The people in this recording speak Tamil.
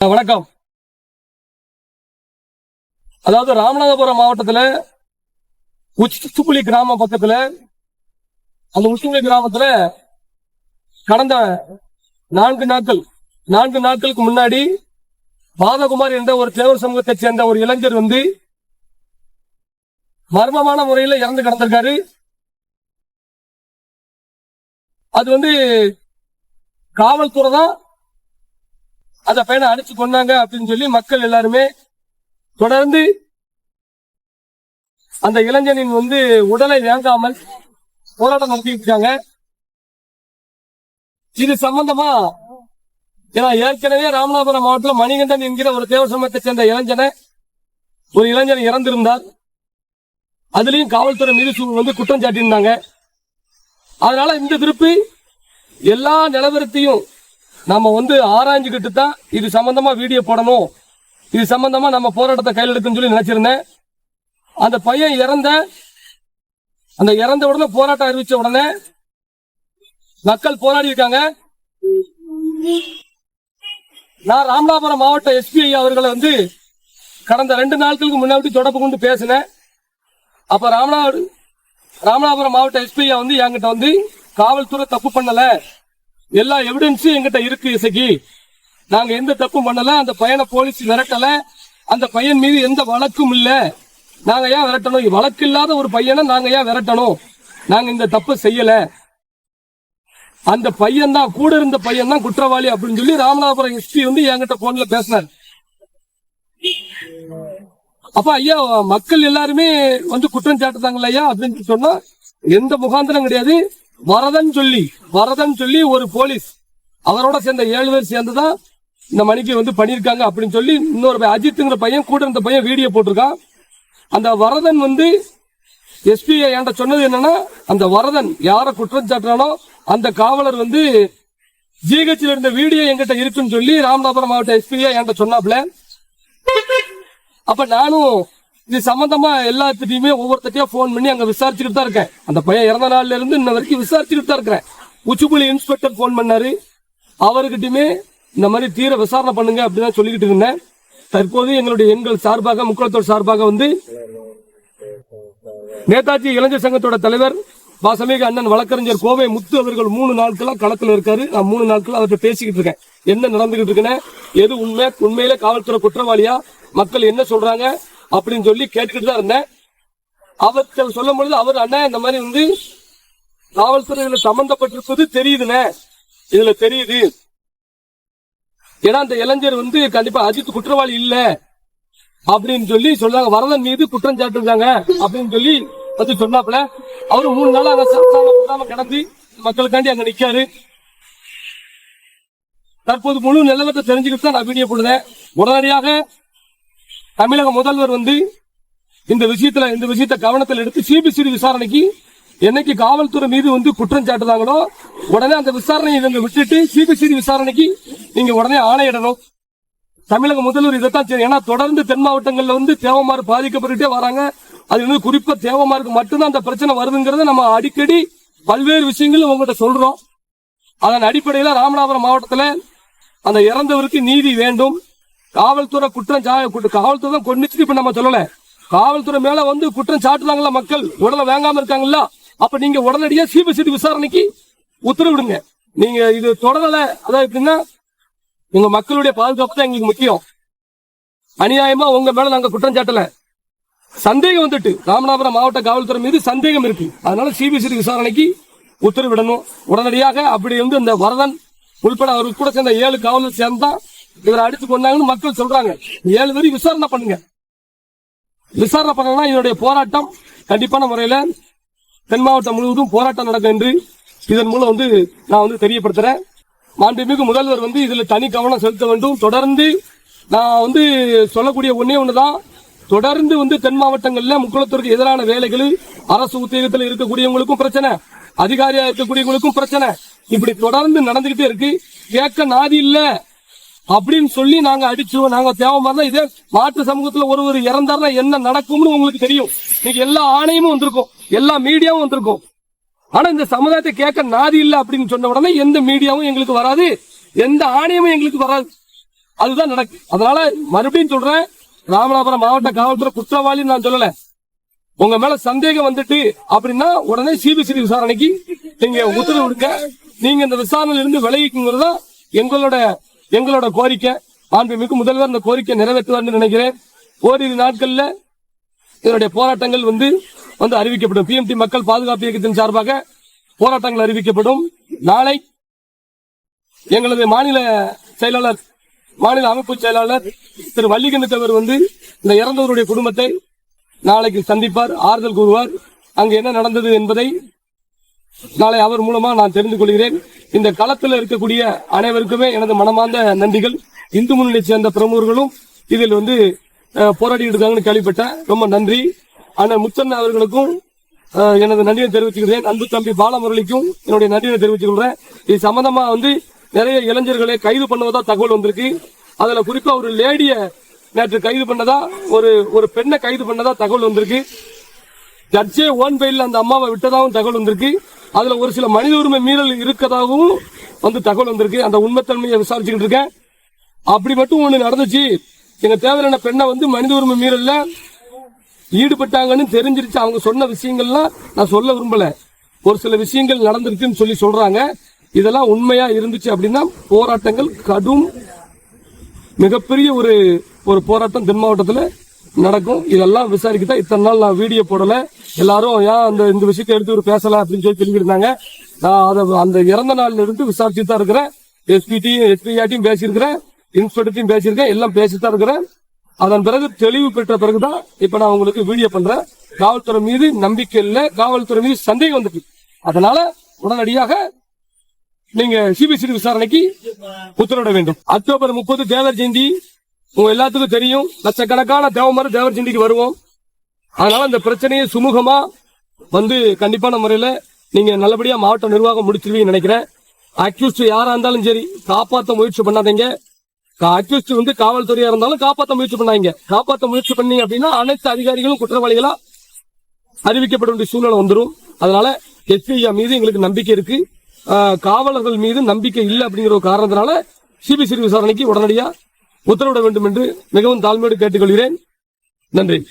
வணக்கம். அதாவது ராமநாதபுரம் மாவட்டத்துல உச்சிப்புலி கிராமம் பக்கத்துல அந்த உச்சிப்புலி கிராமத்துல கடந்த நான்கு நாட்கள் நான்கு நாட்களுக்கு முன்னாடி பாதகுமார் என்ற ஒரு தேவர் சமூகத்தை சேர்ந்த ஒரு இளைஞர் வந்து மர்மமான முறையில இறந்து கிடந்திருக்காரு. அது வந்து காவல்துறை தான் அந்த பையனை அடிச்சு கொண்டாங்க அப்படின்னு சொல்லி மக்கள் எல்லாருமே தொடர்ந்து அந்த இளைஞனின் வந்து உடலை வாங்காமல் போராட்டம் நடத்திட்டு இருக்காங்க. இது சம்பந்தமா ஏன்னா ஏற்கனவே ராமநாதபுரம் மாவட்டத்தில் மணிகண்டன் என்கிற ஒரு தேவ சமயத்தை சேர்ந்த இளைஞனை ஒரு இளைஞன் இறந்திருந்தார். அதுலயும் காவல்துறை மீது வந்து குற்றம் சாட்டியிருந்தாங்க. அதனால இந்த திருப்பி எல்லா நிலவரத்தையும் நம்ம வந்து ஆராய்ஞ்சுக்கிட்டு தான் இது சம்பந்தமா வீடியோ போடணும். இது சம்பந்தமா நம்ம போராட்டத்தை கையில் எடுக்கணும்னு சொல்லி நினைச்சிருந்தேன். அந்த பையன் இறந்த அந்த இறந்த உடனே போராட்டம் அறிவிச்ச உடனே மக்கள் போராடி இருக்காங்க. நான் ராமநாதபுரம் மாவட்ட எஸ்பி அவர்களை வந்து கடந்த ரெண்டு நாட்களுக்கு முன்னாடி தொடர்பு கொண்டு பேசினேன். அப்ப ராமநாடு ராமநாதபுரம் மாவட்ட எஸ்பி வந்து என்கிட்ட வந்து காவல்துறை தப்பு பண்ணல. எல்லா எவிடன்ஸும் எங்கிட்ட இருக்கு இசைக்கு நாங்க எந்த தப்பும் பண்ணல அந்த பையனை போலீஸ் விரட்டல. அந்த பையன் மீது எந்த வழக்கும் இல்ல. நாங்க ஏன் விரட்டணும்? வழக்கு இல்லாத ஒரு பையனை நாங்க ஏன் விரட்டணும்? நாங்க இந்த தப்பு செய்யல. அந்த பையன் தான் கூட இருந்த பையன் தான் குற்றவாளி அப்படின்னு சொல்லி ராமநாதபுரம் எஸ்பி வந்து என்கிட்ட போன்ல பேசினார். அப்ப ஐயா மக்கள் எல்லாருமே வந்து குற்றம் சாட்டுதாங்களா ஐயா அப்படின்னு சொன்னா எந்த முகாந்திரம் கிடையாது. வரதன் சொல்லி வரதன் சொல்லி ஒரு போலீஸ். அவரோட சேர்ந்த ஏழு பேர் சேர்ந்துதான் இந்த மணிக்கு வந்து பண்ணியிருக்காங்க அப்படின்னு சொல்லி இன்னொரு அஜித்துங்கிற பையன் கூட இருந்த பையன் வீடியோ போட்டிருக்கான். அந்த வரதன் வந்து எஸ்பி என்கிட்ட சொன்னது என்னன்னா அந்த வரதன் யாரை குற்றம் சாட்டுறானோ அந்த காவலர் வந்து ஜிஹெச்ல இருந்த வீடியோ என்கிட்ட இருக்குன்னு சொல்லி ராமநாதபுரம் மாவட்ட எஸ்பி என்கிட்ட சொன்னாப்ல. அப்ப நானும் இது சம்பந்தமா எல்லாத்துட்டையுமே ஒவ்வொருத்தையும் ஃபோன் பண்ணி அங்க விசாரிச்சுட்டு தான் இருக்கேன். அந்த பையன் இறந்த நாள்ல இருந்து இன்ன வரைக்கும் விசாரிச்சுட்டு தான் இருக்கிறேன் உச்சிப்புலி இன்ஸ்பெக்டர் ஃபோன் பண்ணாரு. அவர்கிட்டயுமே இந்த மாதிரி தீர விசாரணை பண்ணுங்க அப்படின்னு சொல்லிக்கிட்டு இருந்தேன். தற்போது எங்களுடைய எண்கள் சார்பாக முக்குளத்தோர் சார்பாக வந்து நேதாஜி இளைஞர் சங்கத்தோட தலைவர் வாசமிக அண்ணன் வழக்கறிஞர் கோவை முத்து அவர்கள் மூணு நாட்களா களத்துல இருக்காரு. நான் மூணு நாட்களா அவர்கிட்ட பேசிக்கிட்டு இருக்கேன். என்ன நடந்துகிட்டு இருக்குன்னு எது உண்மை? உண்மையில காவல்துறை குற்றவாளியா? மக்கள் என்ன சொல்றாங்க? அப்படின்னு சொல்லி கேட்டுக்கிட்டு தான் இருந்தேன். அவர்கள் சொல்லும் பொழுது அவர் அண்ணன் இந்த மாதிரி வந்து காவல்துறை இதுல சம்பந்தப்பட்டிருப்பது தெரியுதுண்ணே. இதுல தெரியுது. ஏன்னா அந்த இளைஞர் வந்து கண்டிப்பா அஜித் குற்றவாளி இல்ல. அப்படின்னு சொல்லி சொல்றாங்க வரதன் மீது குற்றம் சாட்டிருக்காங்க அப்படின்னு சொல்லி பத்தி சொன்னாப்ல அவரு மூணு நாள் அங்க சாப்பிடாம கூடாம கிடந்து மக்களுக்காண்டி அங்க நிக்காரு. தற்போது முழு நிலவரத்தை தெரிஞ்சுக்கிட்டு தான் நான் வீடியோ போடுறேன். உடனடியாக தமிழக முதல்வர் வந்து இந்த விஷயத்துல இந்த விஷயத்தை கவனத்தில் எடுத்து சிபிசிடி விசாரணைக்கு என்னைக்கு காவல்துறை மீது வந்து குற்றம் சாட்டுதாங்களோ உடனே அந்த விசாரணையை இவங்க விட்டுட்டு சிபிசிடி விசாரணைக்கு நீங்க உடனே ஆணையிடணும். தமிழக முதல்வர் இதைத்தான் சரி ஏன்னா தொடர்ந்து தென் மாவட்டங்கள்ல வந்து தேவமாறு பாதிக்கப்பட்டுட்டே வராங்க. அது வந்து குறிப்பா தேவமாருக்கு மட்டும்தான் அந்த பிரச்சனை வருதுங்கிறத நம்ம அடிக்கடி பல்வேறு விஷயங்கள் உங்கள்கிட்ட சொல்றோம். அதன் அடிப்படையில ராமநாதபுரம் மாவட்டத்துல அந்த இறந்தவருக்கு நீதி வேண்டும். காவல்துறை குற்றம் சா- காவல்துறை தான் கொண்டுச்சு இப்ப நம்ம சொல்லல. காவல்துறை மேல வந்து குற்றம் சாட்டுறாங்களா மக்கள்? உடலை வாங்காம இருக்காங்கல்ல அப்ப நீங்க உடனடியா சிபிசிடி விசாரணைக்கு உத்தரவிடுங்க. நீங்க இது தொடரல. அதாவது எப்படின்னா உங்க மக்களுடைய பாதுகாப்பு தான் எங்களுக்கு முக்கியம். அநியாயமா உங்க மேல நாங்க குற்றம் சாட்டல. சந்தேகம் வந்துட்டு. ராமநாதபுரம் மாவட்ட காவல்துறை மீது சந்தேகம் இருக்கு. அதனால சிபிசிடி விசாரணைக்கு உத்தரவிடணும். உடனடியாக அப்படி வந்து இந்த வரதன் உள்பட அவருக்கு கூட சேர்ந்த ஏழு காவலர் சேர்ந்தான் இவரை அடித்து கொண்டாங்கன்னு மக்கள் சொல்றாங்க. ஏழு பேரும் விசாரணை பண்ணுங்க. விசாரணை பண்ணா இதனுடைய போராட்டம் கண்டிப்பான முறையில தென் மாவட்டம் முழுவதும் போராட்டம் நடக்கும் என்று இதன் மூலம் வந்து நான் வந்து தெரியப்படுத்துறேன். மாண்புமிகு முதல்வர் வந்து இதுல தனி கவனம் செலுத்த வேண்டும். தொடர்ந்து நான் வந்து சொல்லக்கூடிய ஒன்னே ஒண்ணுதான். தொடர்ந்து வந்து தென் மாவட்டங்கள்ல முக்குளத்திற்கு எதிரான வேலைகள் அரசு உத்தியோகத்தில் இருக்கக்கூடியவங்களுக்கும் பிரச்சனை அதிகாரியா இருக்கக்கூடியவங்களுக்கும் பிரச்சனை. இப்படி தொடர்ந்து நடந்துகிட்டே இருக்கு. கேட்க நாதி இல்லை. அப்படின்னு சொல்லி நாங்க அடிச்சோம் நாங்க தேவை இதே மாற்று சமூகத்துல ஒருவர் இறந்தாருன்னா என்ன நடக்கும்னு உங்களுக்கு தெரியும். இன்னைக்கு எல்லா ஆணையமும் வந்திருக்கும். எல்லா மீடியாவும் வந்திருக்கும். ஆனா இந்த சமுதாயத்தை கேட்க நாதி இல்லை அப்படின்னு சொன்ன உடனே எந்த மீடியாவும் எங்களுக்கு வராது. எந்த ஆணையமும் எங்களுக்கு வராது. அதுதான் நடக்கு. அதனால மறுபடியும் சொல்றேன் ராமநாதபுரம் மாவட்ட காவல்துறை குற்றவாளின்னு நான் சொல்லல. உங்க மேல சந்தேகம் வந்துட்டு அப்படின்னா உடனே சிபிசிடி விசாரணைக்கு நீங்க உத்தரவு நீங்க இந்த விசாரணையில இருந்து விலகிக்குங்கிறது தான் எங்களோட எங்களோட கோரிக்கை மாண்புமிகு முதல்வர் இந்த கோரிக்கை நிறைவேற்றுவார்னு நினைக்கிறேன். ஓரிரு நாட்கள்ல இதனுடைய போராட்டங்கள் வந்து வந்து அறிவிக்கப்படும். பிஎம்டி மக்கள் பாதுகாப்பு இயக்கத்தின் சார்பாக போராட்டங்கள் அறிவிக்கப்படும். நாளை எங்களது மாநில செயலாளர் மாநில அமைப்பு செயலாளர் திரு வள்ளிகண்டத்தவர் வந்து இந்த இறந்தவருடைய குடும்பத்தை நாளைக்கு சந்திப்பார் ஆறுதல் கூறுவார். அங்கு என்ன நடந்தது என்பதை நாளை அவர் மூலமா நான் தெரிந்து கொள்கிறேன். இந்த களத்தில் இருக்கக்கூடிய அனைவருக்குமே எனது மனமார்ந்த நன்றிகள். இந்து முன்னணி சேர்ந்த பிரமுகர்களும் இதில் வந்து அஹ், போராடிட்டு இருக்காங்கன்னு கேள்விப்பட்டேன் ரொம்ப நன்றி. அண்ணன் முத்தண்ண அவர்களுக்கும் எனது நன்றியை தெரிவிச்சுக்கிறேன். அன்பு தம்பி பாலமுரளிக்கும் என்னுடைய நன்றியை தெரிவித்துக் இது சம்பந்தமா வந்து நிறைய இளைஞர்களை கைது பண்ணுவதா தகவல் வந்திருக்கு. அதுல குறிப்பா ஒரு லேடிய நேற்று கைது பண்ணதா ஒரு ஒரு பெண்ணை கைது பண்ணதா தகவல் வந்திருக்கு. ஜட்ஜே ஓன் பெயில அந்த அம்மாவை விட்டதாகவும் தகவல் வந்திருக்கு. அதுல ஒரு சில மனித உரிமை மீறல் இருக்கதாகவும் வந்து தகவல் வந்திருக்கு. அந்த உண்மைத்தன்மையை விசாரிச்சுக்கிட்டு இருக்கேன். அப்படி மட்டும் ஒண்ணு நடந்துச்சு. எங்க தேவையான பெண்ணை வந்து மனித உரிமை மீறல்ல ஈடுபட்டாங்கன்னு தெரிஞ்சிருச்சு. அவங்க சொன்ன விஷயங்கள்லாம் நான் சொல்ல விரும்பல. ஒரு சில விஷயங்கள் நடந்திருக்குன்னு சொல்லி சொல்றாங்க. இதெல்லாம் உண்மையா இருந்துச்சு அப்படின்னா போராட்டங்கள் கடும் மிகப்பெரிய ஒரு ஒரு போராட்டம் தென் மாவட்டத்தில் நடக்கும். இதெல்லாம் விசாரிக்கத்தான் இத்தனை நாள் நான் வீடியோ போடல. எல்லாரும் ஏன் அந்த இந்த விஷயத்தை எடுத்து ஒரு பேசல அப்படின்னு சொல்லி சொல்லியிருந்தாங்க. நான் அதை அந்த இறந்த நாள்ல இருந்து விசாரிச்சுட்டு தான் இருக்கிறேன் எஸ்பிடியும் எஸ்பிஆர்டியும் பேசியிருக்கிறேன். இன்ஸ்பெக்டர்ட்டையும் பேசியிருக்கேன். எல்லாம் பேசித்தான் தான் இருக்கிறேன். அதன் பிறகு தெளிவு பெற்ற பிறகுதான் இப்ப நான் உங்களுக்கு வீடியோ பண்றேன். காவல்துறை மீது நம்பிக்கை இல்லை. காவல்துறை மீது சந்தேகம் வந்துட்டு. அதனால உடனடியாக நீங்க சிபிசிடி விசாரணைக்கு உத்தரவிட வேண்டும். அக்டோபர் முப்பது தேவர் ஜெயந்தி உங்க எல்லாத்துக்கும் தெரியும். லட்சக்கணக்கான தேவமர தேவர் சிந்திக்கு வருவோம். அதனால இந்த பிரச்சனையை சுமூகமா வந்து கண்டிப்பான முறையில நீங்க நல்லபடியா மாவட்ட நிர்வாகம் முடிச்சிருவீங்கன்னு நினைக்கிறேன். அக்யூஸ்ட் யாரா இருந்தாலும் சரி காப்பாற்ற முயற்சி பண்ணாதீங்க. அக்யூஸ்ட் வந்து காவல்துறையா இருந்தாலும் காப்பாற்ற முயற்சி பண்ணாங்க காப்பாற்ற முயற்சி பண்ணீங்க அப்படின்னா அனைத்து அதிகாரிகளும் குற்றவாளிகளா அறிவிக்கப்பட வேண்டிய சூழ்நிலை வந்துடும் அதனால எஸ்பிஐ மீது எங்களுக்கு நம்பிக்கை இருக்கு. காவலர்கள் மீது நம்பிக்கை இல்லை அப்படிங்கிற ஒரு காரணத்தினால சிபிசிஐ விசாரணைக்கு உடனடியா உத்தரவிட வேண்டும் என்று மிகவும் தாழ்மையோடு கேட்டுக்கொள்கிறேன். நன்றி.